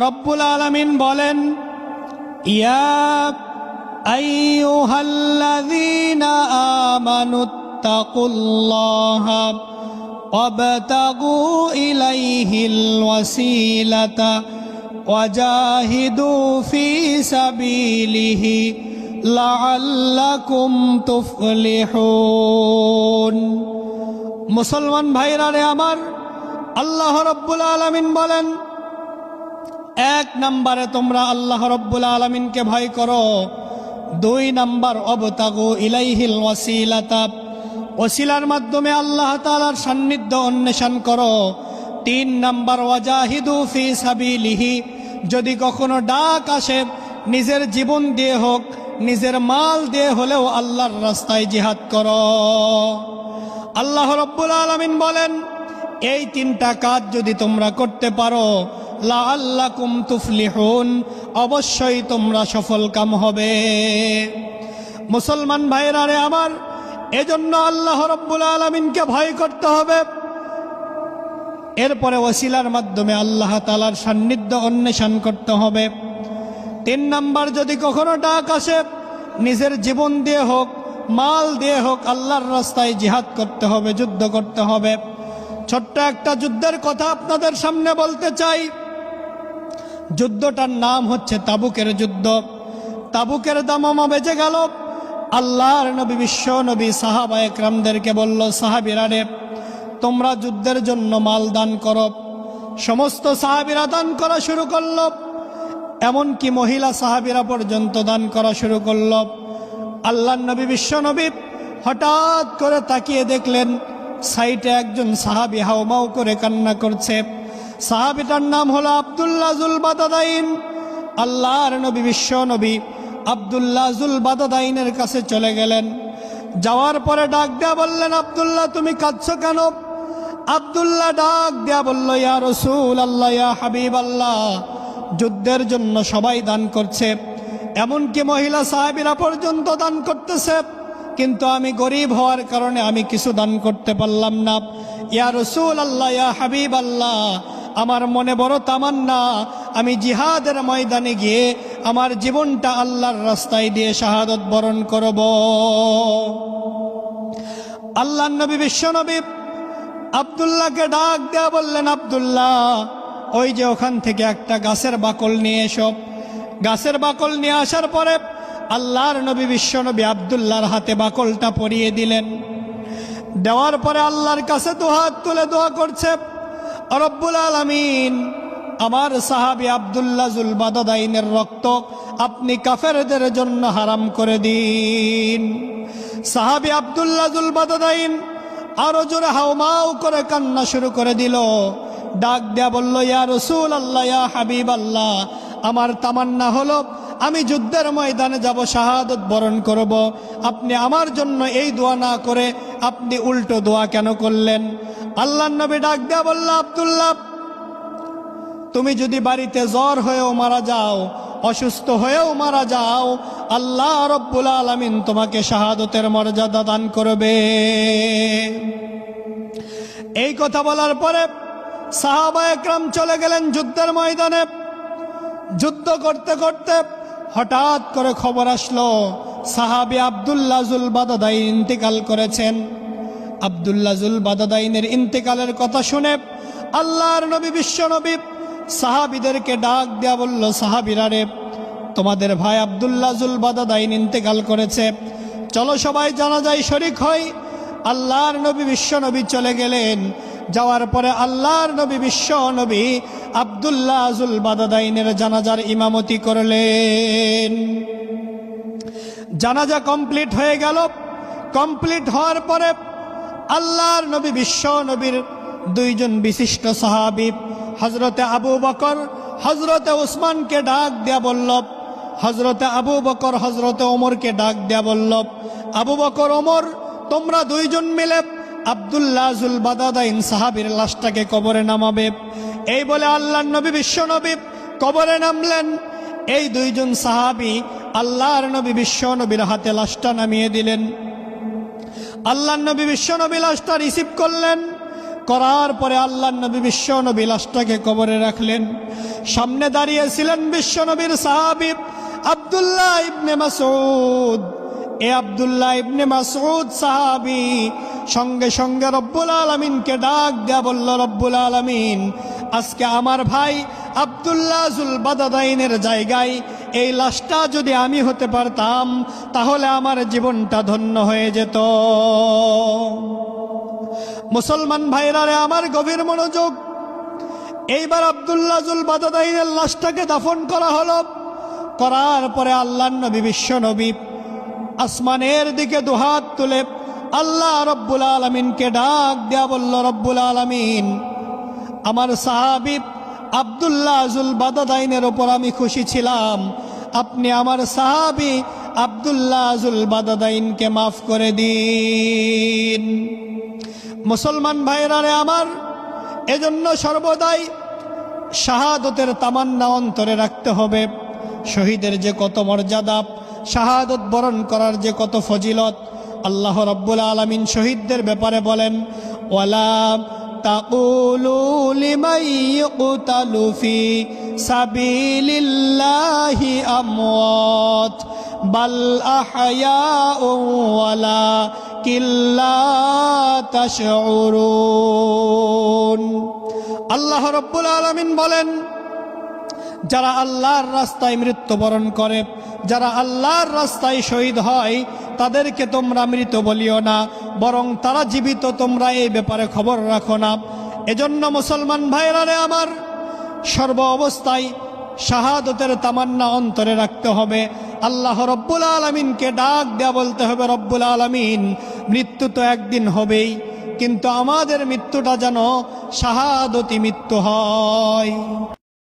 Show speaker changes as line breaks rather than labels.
রব্বুল আলমিন বলেন ইয়া আইয়ুহাল্লাযীনা আমানুত্তাকুল্লাহ وابتغوا إليه الوسيلة وجاهدوا في سبيله لعلكم تفلحون মুসলমান ভাইরা রে আমার আল্লাহ রব্বুল আলমিন বলেন এক নম্বরে তোমরা আল্লাহ রব্বুল আলমিনকে ভয় করো। দুই নম্বর, অবতাগু ইলাইহিল ওয়াসিলাতা। ওসিলার মাধ্যমে আল্লাহ তালার সান্নিধ্য অন্বেষণ করো। তিন নম্বর, ওয়াজাহিদু ফি সাবিলিহি। যদি কখনো ডাক আসে, নিজের জীবন দিয়ে হোক, নিজের মাল দিয়ে হলেও আল্লাহর রাস্তায় জিহাদ করো। আল্লাহ রব্বুল আলমিন বলেন, এই তিনটা কাজ যদি তোমরা করতে পারো লা আল্লাহ কুম তুফলিহুন, অবশ্যই তোমরা সফল কাম হবে। মুসলমান ভাইরা রে আমার, এজন্য আল্লাহ রব্বুল আলমিনকে ভয় করতে হবে। এরপরে ওসিলার মাধ্যমে আল্লাহ তালার সান্নিধ্য অন্বেষণ করতে হবে। তিন নাম্বার, যদি কখনো ডাক আসে, নিজের জীবন দিয়ে হোক, মাল দিয়ে হোক, আল্লাহর রাস্তায় জিহাদ করতে হবে, যুদ্ধ করতে হবে। ছোট্ট একটা যুদ্ধের কথা আপনাদের সামনে বলতে চাই। যুদ্ধটার নাম হচ্ছে তাবুকের যুদ্ধ। তাবুকের দামামা বেজে গেল। আল্লাহর নবী, বিশ্ব নবী, সাহাবা একরামদেরকে বলল, সাহাবিরা রে, তোমরা যুদ্ধের জন্য মাল দান করো। সমস্ত সাহাবিরা দান করা শুরু করল। এমনকি মহিলা সাহাবিরা পর্যন্ত দান করা শুরু করল। আল্লাহ নবী, বিশ্ব নবী হঠাৎ করে তাকিয়ে দেখলেন, সাইটে একজন সাহাবি হাউমাউ করে কান্না করছে। সাহাবিটার নাম হলো আবদুল্লাহ জুল বাদাদাইন আল্লাহর নবী, বিশ্ব নবী আবদুল্লাহ জুল বাদাদাইনের কাছে চলে গেলেন। যাওয়ার পরে ডাক দেয়া বললেন, আবদুল্লাহ, তুমি কাঁদছো কেন? আবদুল্লাহ ডাক দেয়া বলল, ইয়া রসুল আল্লাহ ইয়া হাবিব আল্লাহ যুদ্ধের জন্য সবাই দান করছে। এমনকি মহিলা সাহেবেরা পর্যন্ত দান করতেছে। কিন্তু আমি গরিব হওয়ার কারণে আমি কিছু দান করতে পারলাম না। ইয়া রসুল আল্লাহ ইয়া হাবিব আল্লাহ আমার মনে বড় তামান্না। আমি জিহাদের ময়দানে গিয়ে আমার জীবনটা আল্লাহর রাস্তায় দিয়ে শাহাদত বরণ করব। আল্লাহ নবী, বিশ্ব নবী আবদুল্লাহকে ডাক দেয়া বললেন, আবদুল্লাহ, ওই যে ওখান থেকে একটা গাছের বাকল নিয়ে এসো। গাছের বাকল নিয়ে আসার পরে আল্লাহর নবী, বিশ্ব নবী আবদুল্লাহর হাতে বাকলটা পরিয়ে দিলেন। দেওয়ার পরে আল্লাহর কাছে দুহাত তুলে দোয়া করছে। রব্বুল আলমিন, আমার সাহাবি আবদুল্লাহ জুল বাদাদাইনের রক্ত আপনি কাফেরদের জন্য হারাম করে দিন। সাহাবি আবদুল্লাহ জুল বাদাদাইন আরও জোরে হাউমাউ করে কান্না শুরু করে দিল। ডাক দেয়া বলল, ইয়া রসুল আল্লাহ ইয়া হাবিব আল্লাহ আমার তামান্না হলো, আমি যুদ্ধের ময়দানে যাব, শাহাদত বরণ করব। আপনি আমার জন্য এই দোয়া না করে আপনি উল্টো দোয়া কেন করলেন? আল্লাহ নবী ডাক দেয়া বলল, আবদুল্লাহ, তুমি যদি বাড়িতে জ্বর হয়েও মারা যাও, অসুস্থ হয়েও মারা যাও, আল্লাহ রব্বুল আলমিন তোমাকে শাহাদতের মর্যাদা দান করবে। এই কথা বলার পরে সাহাবা একরাম চলে গেলেন যুদ্ধের ময়দানে। যুদ্ধ করতে করতে হঠাৎ করে খবর আসলো, সাহাবি আবদুল্লাজুল বাদাদাইন ইন্তেকাল করেছেন। আবদুল্লাজুল বাদাদাইনের ইন্তেকালের কথা শুনে আল্লাহর নবী, বিশ্ব নবী সাহাবিদেরকে ডাক দেয়া বলল, সাহাবিরা রে, তোমাদের ভাই আবদুল্লাজুল বাদাদাইন ইন্তেকাল করেছে। চলো সবাই জানা যায় শরিক হয় আল্লাহর নবী, বিশ্ব নবী চলে গেলেন। যাওয়ার পরে আল্লাহর নবী, বিশ্ব নবী আবদুল্লাহ আজুল বাদাদাইনের জানাজার ইমামতি করলেন। জানাজা কমপ্লিট হয়ে গেল। কমপ্লিট হওয়ার পরে আল্লাহর নবী বিশ্ব নবীর দুইজন বিশিষ্ট সাহাবি হজরতে আবু বকর হজরতে উসমানকে ডাক দেয়া বলল হজরতে আবু বকর হজরতে ওমরকে ডাক দেয়া বলল আবু বকর, ওমর, তোমরা দুইজন মিলে আবদুল্লাহুল বাদাদাইন সাহাবির লাশটাকে কবরে নামাবে। এই বলে আল্লাহ নবী বিশ্ব নবী কবরে নামলেন। এই দুইজন সাহাবি আল্লাহর নবী বিশ্ব নবীর হাতে লাশটা নামিয়ে দিলেন। আল্লাহ নবী বিশ্ব নবী লাশটা রিসিভ করলেন। করার পরে আল্লাহ নবী বিশ্ব নবী লাশটাকে কবরে রাখলেন। সামনে দাঁড়িয়েছিলেন বিশ্ব নবীর সাহাবিব আবদুল্লাহ ইবনে মাসউদ। এ আবদুল্লাহ ইবনে মাসুদ সাহাবি সঙ্গে সঙ্গে রব্বুল আলমিনকে ডাক দেয়া বলল, রব্বুল আলমিন, আজকে আমার ভাই আবদুল্লাহ জুল বাদাদাইনের জায়গায় এই লাশটা যদি আমি হতে পারতাম, তাহলে আমার জীবনটা ধন্য হয়ে যেত। মুসলমান ভাইরারে আমার গভীর মনোযোগ। এইবার আবদুল্লাহ জুল বাদাদাইনের লাশটাকে দাফন করা হলো। করার পরে আল্লাহ নবী, বিশ্ব নবী আসমানের দিকে দুহাত তুলে আল্লাহ রব্বুল আলমিনকে ডাক দেয়া বলল, রব্বুল আলমিন, আমার সাহাবিব আবদুল্লাহ জুল বাদাদাইনের ওপর আমি খুশি ছিলাম। আপনি আমার সাহাবি আবদুল্লাহ জুল বাদাদাইনকে মাফ করে দিন। মুসলমান ভাইরারে আমার, এজন্য সর্বদাই শাহাদতের তামান্না অন্তরে রাখতে হবে। শহীদের যে কত মর্যাদা, শাহাদত বরণ করার যে কত ফজিলত, আল্লাহ রব্বুল আলমিন শহীদদের ব্যাপারে বলেন, ওয়ালা تقولوا لمن يقتل في سبيل الله أموات بل أحياء ولكن لا تشعرون আল্লাহ রব্বুল আলমিন বলেন যারা আল্লাহর রাস্তায় মৃত্যুবরণ করে যারা আল্লাহর রাস্তায় শহীদ হয় তাদেরকে তোমরা মৃত বলিও না, বরং তারা জীবিত, তোমরা এই ব্যাপারে খবর রাখো না। এজন্য মুসলমান ভাইরারে আমার সর্ব অবস্থায় শাহাদতের তামান্না অন্তরে রাখতে হবে। আল্লাহ রব্বুল আলমিনকে ডাক দেয়া বলতে হবে, রব্বুল আলমিন, মৃত্যু তো একদিন হবেই, কিন্তু আমাদের মৃত্যুটা যেন শাহাদতি মৃত্যু হয়।